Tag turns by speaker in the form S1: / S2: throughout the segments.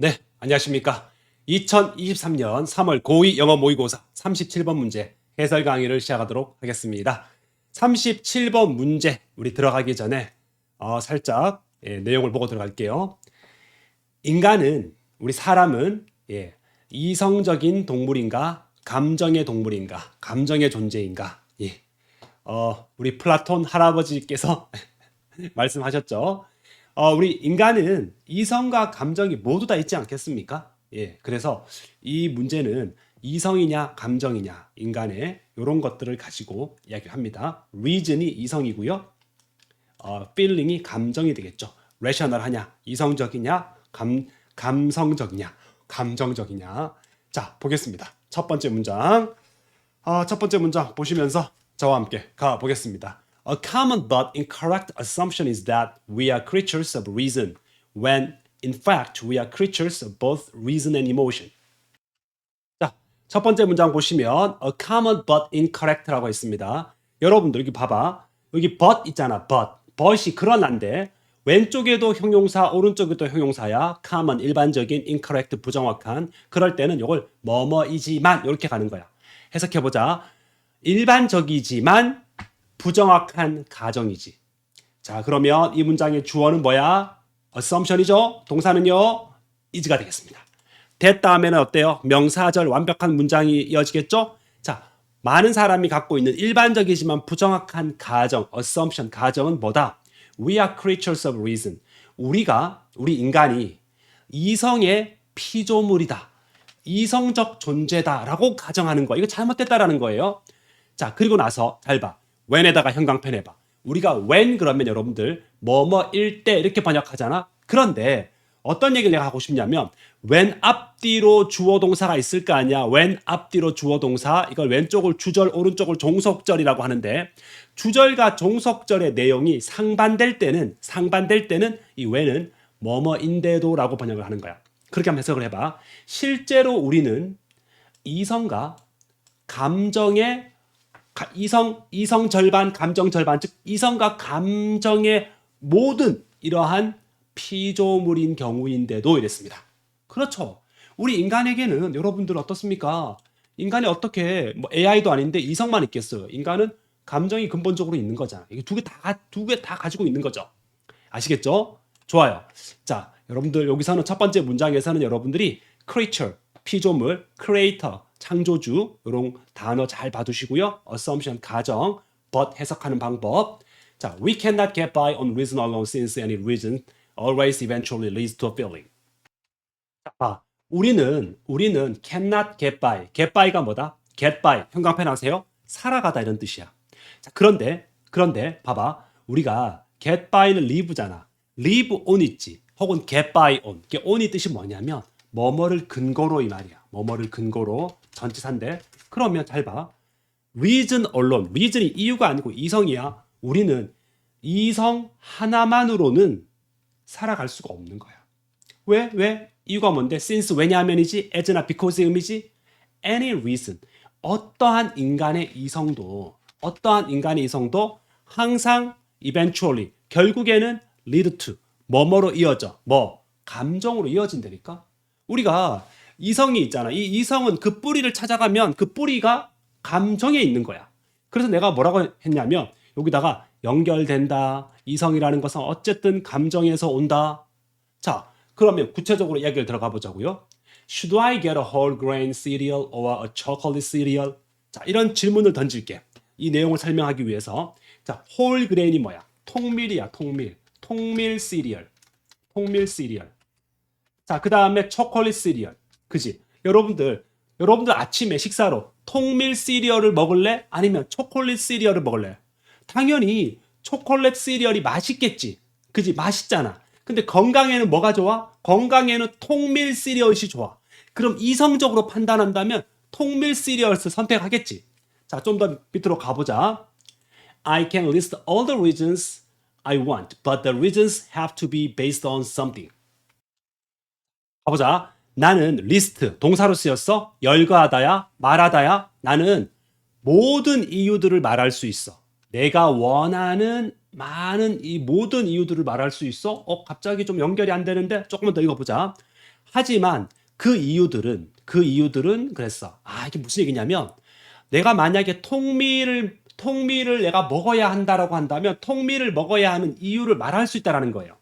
S1: 네, 안녕하십니까. 2023년 3월 고2 영어 모의고사 37번 문제 해설 강의를 시작하도록 하겠습니다. 37번 문제 우리 들어가기 전에 어, 살짝 예, 내용을 보고 들어갈게요. 인간은 우리 사람은 예, 이성적인 동물인가 감정의 동물인가 감정의 존재인가 예. 어, 우리 플라톤 할아버지께서 말씀하셨죠. 어, 우리 인간은 이성과 감정이 모두 다 있지 않겠습니까? 예, 그래서 이 문제는 이성이냐 감정이냐 인간의 이런 것들을 가지고 이야기를 합니다. reason이 이성이고요. 어, feeling이 감정이 되겠죠. rational하냐, 이성적이냐, 감, 감성적이냐, 감정적이냐. 자, 보겠습니다. 첫 번째 문장. 아, 첫 번째 문장 보시면서 저와 함께 가 보겠습니다. A common but incorrect assumption is that we are creatures of reason, when in fact we are creatures of both reason and emotion. 자, 첫 번째 문장 보시면 a common but incorrect라고 있습니다. 여러분들 여기 봐봐. 여기 but 있잖아. but. but이 그러나인데 왼쪽에도 형용사, 오른쪽에도 형용사야. common 일반적인 incorrect 부정확한. 그럴 때는 이걸 뭐뭐이지만 이렇게 가는 거야. 해석해 보자. 일반적이지만 부정확한 가정이지. 자, 그러면 이 문장의 주어는 뭐야? assumption이죠. 동사는요. is가 되겠습니다. that 다음에는 어때요? 명사절 완벽한 문장이 이어지겠죠? 자, 많은 사람이 갖고 있는 일반적이지만 부정확한 가정, assumption, 가정은 뭐다? We are creatures of reason. 우리가, 우리 인간이 이성의 피조물이다. 이성적 존재다라고 가정하는 거. 이거 잘못됐다라는 거예요. 자, 그리고 나서 잘 봐. When에다가 형광펜 해봐. 우리가 when 그러면 여러분들 뭐뭐 일 때 이렇게 번역하잖아. 그런데 어떤 얘기를 내가 하고 싶냐면 when 앞뒤로 주어 동사가 있을 거 아니야. when 앞뒤로 주어 동사 이걸 왼쪽을 주절 오른쪽을 종속절이라고 하는데 주절과 종속절의 내용이 상반될 때는 상반될 때는 이 when은 뭐뭐인데도라고 번역을 하는 거야. 그렇게 한번 해석을 해봐. 실제로 우리는 이성과 감정의 가- 이성 이성 절반 감정 절반 즉 이성과 감정의 모든 이러한 피조물인 경우인데도 이랬습니다. 그렇죠. 우리 인간에게는 여러분들 어떻습니까? 인간이 어떻게 뭐 AI도 아닌데 이성만 있겠어요. 인간은 감정이 근본적으로 있는 거잖아. 이게 두 개 다 두 개 다 가지고 있는 거죠. 아시겠죠? 좋아요. 자, 여러분들 여기서는 첫 번째 문장에서는 여러분들이 creature 피조물, creator 창조주 이런 단어 잘 봐두시고요. assumption 가정, but 해석하는 방법. 자, we cannot get by on reason alone since any reason always eventually leads to a feeling. 자, 봐. 우리는 우리는 cannot get by. get by가 뭐다? get by. 형광펜 아세요? 살아가다 이런 뜻이야. 자, 그런데 그런데 봐봐. 우리가 get by는 live잖아. live on 있지. 혹은 get by on. 이게 on이 뜻이 뭐냐면 뭐뭐를 근거로 이 말이야. 뭐뭐를 근거로 전치사인데 그러면 잘 봐. reason alone. reason이 이유가 아니고 이성이야. 우리는 이성 하나만으로는 살아갈 수가 없는 거야. 왜? 왜? 이유가 뭔데? since 왜냐하면이지 as나 because의 의미지 any reason 어떠한 인간의 이성도 어떠한 인간의 이성도 항상 eventually 결국에는 lead to 뭐뭐로 이어져 뭐 감정으로 이어진다니까 우리가 이성이 있잖아 이 이성은 그 뿌리를 찾아가면 그 뿌리가 감정에 있는 거야 그래서 내가 뭐라고 했냐면 여기다가 연결된다 이성이라는 것은 어쨌든 감정에서 온다 자, 그러면 구체적으로 이야기를 들어가 보자고요. Should I get a whole grain cereal or a chocolate cereal? 자, 이런 질문을 던질게. 이 내용을 설명하기 위해서. 자, whole grain이 뭐야? 통밀이야, 통밀. 통밀 시리얼. 통밀 시리얼. 자, 그 다음에 초콜릿 시리얼. 그지? 여러분들, 여러분들 아침에 식사로 통밀 시리얼을 먹을래? 아니면 초콜릿 시리얼을 먹을래? 당연히 초콜릿 시리얼이 맛있겠지. 그지? 맛있잖아. 근데 건강에는 뭐가 좋아? 건강에는 통밀 시리얼이 좋아. 그럼 이성적으로 판단한다면 통밀 시리얼을 선택하겠지. 자, 좀 더 밑으로 가보자. I can list all the reasons I want, but the reasons have to be based on something. 가보자. 나는 리스트 동사로 쓰였어. 열거하다야, 말하다야. 나는 모든 이유들을 말할 수 있어. 내가 원하는 많은 이 모든 이유들을 말할 수 있어. 어, 갑자기 좀 연결이 안 되는데 조금만 더 읽어보자. 하지만 그 이유들은 그 이유들은 그랬어. 아 이게 무슨 얘기냐면 내가 만약에 통밀을 통밀을 내가 먹어야 한다라고 한다면 통밀을 먹어야 하는 이유를 말할 수 있다라는 거예요.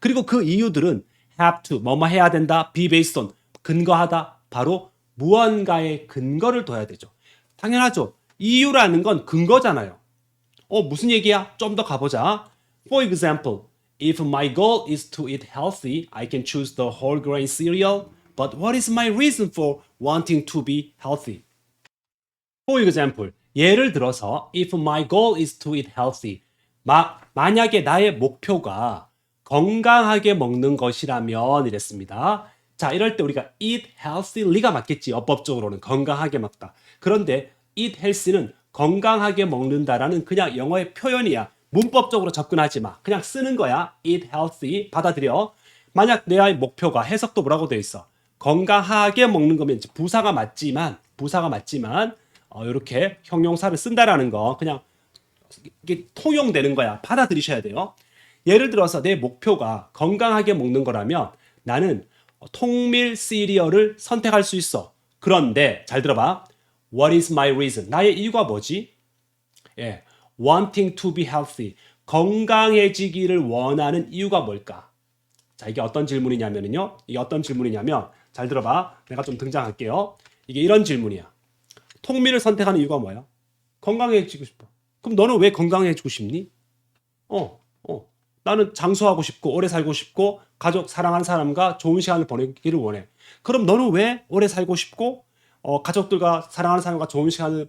S1: 그리고 그 이유들은 have to 뭐뭐 해야 된다, be based on 근거하다 바로 무언가의 근거를 둬야 되죠. 당연하죠. 이유라는 건 근거잖아요. 어 무슨 얘기야? 좀 더 가보자. For example, if my goal is to eat healthy, I can choose the whole grain cereal. But what is my reason for wanting to be healthy? For example, 예를 들어서 if my goal is to eat healthy, 마, 만약에 나의 목표가 건강하게 먹는 것이라면 이랬습니다. 자, 이럴 때 우리가 eat healthyly가 맞겠지. 어법적으로는 건강하게 먹다. 그런데 eat healthy는 건강하게 먹는다라는 그냥 영어의 표현이야. 문법적으로 접근하지 마. 그냥 쓰는 거야. eat healthy 받아들여. 만약 내 목표가 해석도 뭐라고 돼 있어? 건강하게 먹는 거면 부사가 맞지만 부사가 맞지만 어, 이렇게 형용사를 쓴다라는 거 그냥 이게 통용되는 거야. 받아들이셔야 돼요. 예를 들어서 내 목표가 건강하게 먹는 거라면 나는 통밀 시리얼을 선택할 수 있어. 그런데 잘 들어봐. What is my reason? 나의 이유가 뭐지? 예. wanting to be healthy. 건강해지기를 원하는 이유가 뭘까? 자, 이게 어떤 질문이냐면요. 이게 어떤 질문이냐면 잘 들어봐. 내가 좀 등장할게요. 이게 이런 질문이야. 통밀을 선택하는 이유가 뭐야? 건강해지고 싶어. 그럼 너는 왜 건강해지고 싶니? 어, 어. 나는 장수하고 싶고 오래 살고 싶고 가족 사랑하는 사람과 좋은 시간을 보내기를 원해. 그럼 너는 왜 오래 살고 싶고 어, 가족들과 사랑하는 사람과 좋은 시간을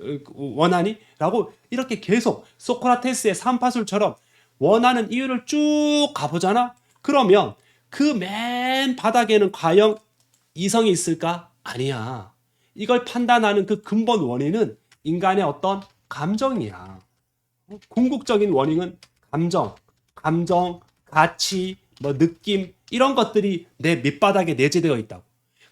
S1: 어, 원하니? 라고 이렇게 계속 소크라테스의 삼파술처럼 원하는 이유를 쭉 가보잖아? 그러면 그 맨 바닥에는 과연 이성이 있을까? 아니야. 이걸 판단하는 그 근본 원인은 인간의 어떤 감정이야. 궁극적인 원인은 감정, 감정, 가치, 뭐 느낌 이런 것들이 내 밑바닥에 내재되어 있다고.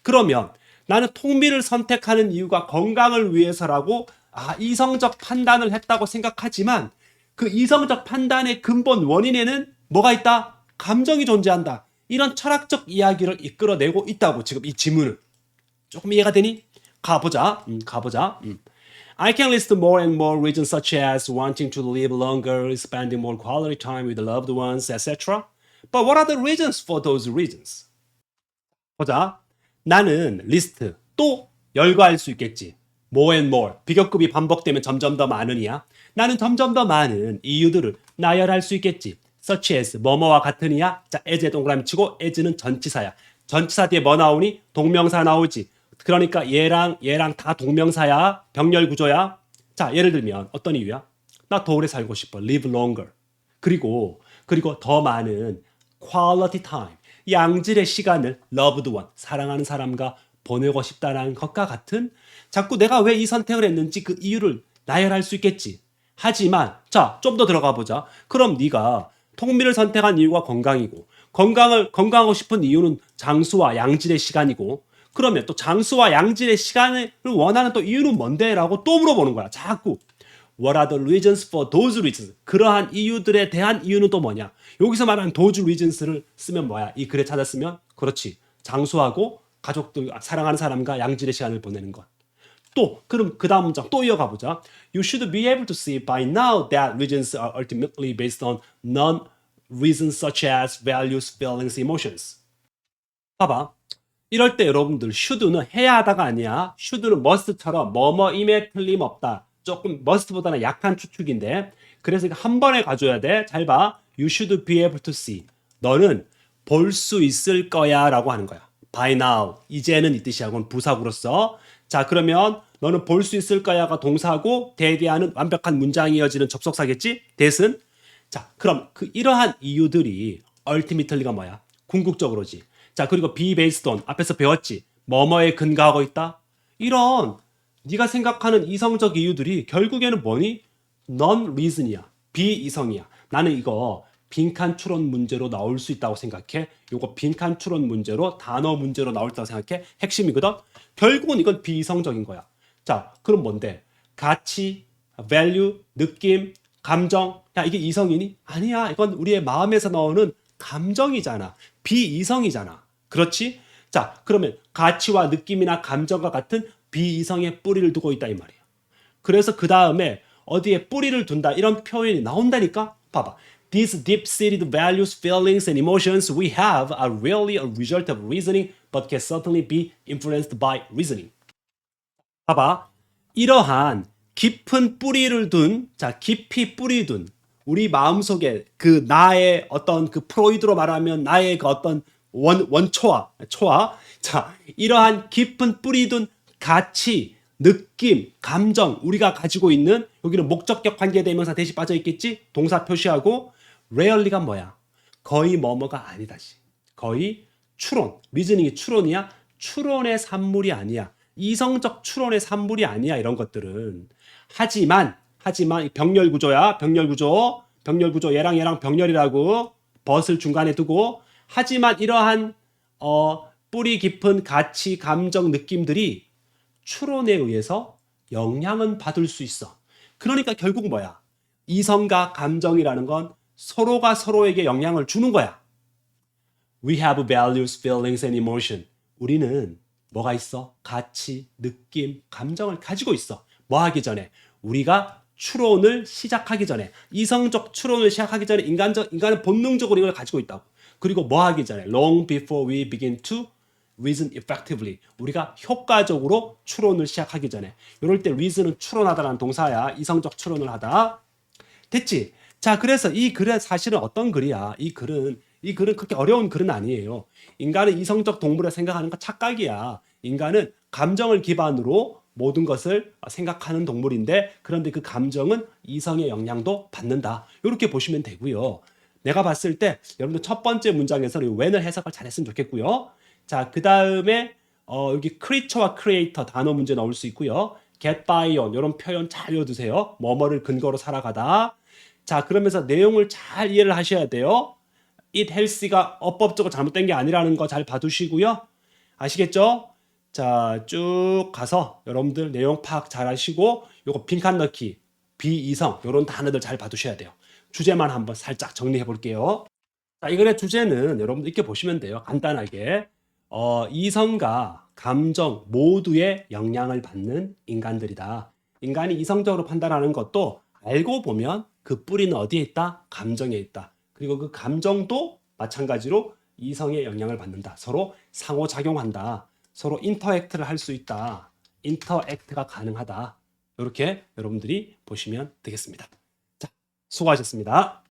S1: 그러면 나는 통밀을 선택하는 이유가 건강을 위해서라고 아, 이성적 판단을 했다고 생각하지만 그 이성적 판단의 근본 원인에는 뭐가 있다? 감정이 존재한다. 이런 철학적 이야기를 이끌어내고 있다고 지금 이 지문을 조금 이해가 되니? 가보자. 음, 가보자. 음. I can list more and more reasons such as wanting to live longer, spending more quality time with loved ones, etc. But what are the reasons for those reasons? 보자. 나는 리스트 또 열거할 수 있겠지. more and more 비교급이 반복되면 점점 더 많으니야. 나는 점점 더 많은 이유들을 나열할 수 있겠지. such as 뭐뭐와 같으니야. 자, as에 동그라미 치고 as는 전치사야. 전치사 뒤에 뭐 나오니? 동명사 나오지. 그러니까 얘랑 얘랑 다 동명사야. 병렬 구조야. 자, 예를 들면 어떤 이유야? 나 더 오래 살고 싶어. live longer. 그리고 그리고 더 많은 quality time. 양질의 시간을 loved one. 사랑하는 사람과 보내고 싶다라는 것과 같은 자꾸 내가 왜 이 선택을 했는지 그 이유를 나열할 수 있겠지. 하지만 자, 좀 더 들어가 보자. 그럼 네가 통밀을 선택한 이유가 건강이고 건강을 건강하고 싶은 이유는 장수와 양질의 시간이고 그러면 또 장수와 양질의 시간을 원하는 또 이유는 뭔데라고 또 물어보는 거야. 자꾸 What are the reasons for those reasons? 그러한 이유들에 대한 이유는 또 뭐냐? 여기서 말하는 those reasons를 쓰면 뭐야? 이 글에 찾았으면 그렇지. 장수하고 가족들 사랑하는 사람과 양질의 시간을 보내는 것. 또 그럼 그 다음 문장 또 이어가 보자. You should be able to see by now that reasons are ultimately based on non-reasons such as values, feelings, emotions. 봐봐. 이럴 때 여러분들 should는 해야 하다가 아니야. should는 must처럼 뭐뭐 임에 틀림없다. 조금 must보다는 약한 추측인데 그래서 이거 한 번에 가져야 돼. 잘 봐. You should be able to see. 너는 볼 수 있을 거야 라고 하는 거야. by now. 이제는 이 뜻이야고는 부사구로서. 자 그러면 너는 볼 수 있을 거야가 동사고 대대하는 완벽한 문장이 이어지는 접속사겠지? 대신 자 그럼 그 이러한 이유들이 ultimately가 뭐야? 궁극적으로지. 자 그리고 be based on 앞에서 배웠지. 뭐뭐에 근거하고 있다. 이런 네가 생각하는 이성적 이유들이 결국에는 뭐니? non reason이야. 비이성이야. 나는 이거 빈칸 추론 문제로 나올 수 있다고 생각해. 요거 빈칸 추론 문제로 단어 문제로 나올 수 있다고 생각해. 핵심이거든. 결국은 이건 비이성적인 거야. 자, 그럼 뭔데? 가치, value, 느낌, 감정. 야, 이게 이성이니? 아니야. 이건 우리의 마음에서 나오는 감정이잖아. 비이성이잖아. 그렇지? 자, 그러면 가치와 느낌이나 감정과 같은 비이성의 뿌리를 두고 있다 이 말이에요. 그래서 그 다음에 어디에 뿌리를 둔다 이런 표현이 나온다니까? 봐봐. These deep-seated values, feelings, and emotions we have are really a result of reasoning, but can certainly be influenced by reasoning. 봐봐. 이러한 깊은 뿌리를 둔, 자, 깊이 뿌리 둔 우리 마음속에 그 나의 어떤 그 프로이드로 말하면 나의 그 어떤 원, 원초와, 초와, 자, 이러한 깊은 뿌리 둔 가치, 느낌, 감정, 우리가 가지고 있는 여기는 목적격 관계 대명사 대시 빠져 있겠지? 동사 표시하고 rarely가 뭐야? 거의 뭐뭐가 아니다시. 거의 추론, 리즈닝이 추론이야? 추론의 산물이 아니야. 이성적 추론의 산물이 아니야. 이런 것들은. 하지만 하지만 병렬 구조야. 병렬 구조. 병렬 구조 얘랑 얘랑 병렬이라고 벗을 중간에 두고 하지만 이러한 어 뿌리 깊은 가치, 감정, 느낌들이 추론에 의해서 영향은 받을 수 있어. 그러니까 결국 뭐야? 이성과 감정이라는 건 서로가 서로에게 영향을 주는 거야. We have values, feelings, and emotion. 우리는 뭐가 있어? 가치, 느낌, 감정을 가지고 있어. 뭐 하기 전에? 우리가 추론을 시작하기 전에, 이성적 추론을 시작하기 전에 인간적, 인간은 본능적으로 이걸 가지고 있다고. 그리고 뭐 하기 전에? Long before we begin to reason effectively. 우리가 효과적으로 추론을 시작하기 전에. 이럴 때 reason은 추론하다라는 동사야. 이성적 추론을 하다. 됐지? 자, 그래서 이 글은 사실은 어떤 글이야? 이 글은 이 글은 그렇게 어려운 글은 아니에요. 인간은 이성적 동물을 생각하는 거 착각이야. 인간은 감정을 기반으로 모든 것을 생각하는 동물인데 그런데 그 감정은 이성의 영향도 받는다. 이렇게 보시면 되고요. 내가 봤을 때 여러분들 첫 번째 문장에서 이 when을 해석을 잘했으면 좋겠고요. 자, 그 다음에 어, 여기 creature와 creator 단어 문제 나올 수 있고요. get by on 이런 표현 잘 외워두세요. 뭐뭐를 근거로 살아가다. 자, 그러면서 내용을 잘 이해를 하셔야 돼요. it healthy가 어법적으로 잘못된 게 아니라는 거 잘 봐두시고요. 아시겠죠? 자, 쭉 가서 여러분들 내용 파악 잘 하시고 요거 빈칸 넣기, 비이성 요런 단어들 잘 봐두셔야 돼요. 주제만 한번 살짝 정리해 볼게요. 자, 이 글의 주제는 여러분들 이렇게 보시면 돼요. 간단하게. 어, 이성과 감정 모두의 영향을 받는 인간들이다. 인간이 이성적으로 판단하는 것도 알고 보면 그 뿌리는 어디에 있다? 감정에 있다. 그리고 그 감정도 마찬가지로 이성의 영향을 받는다. 서로 상호작용한다. 서로 인터액트를 할 수 있다. 인터액트가 가능하다. 이렇게 여러분들이 보시면 되겠습니다. 자, 수고하셨습니다.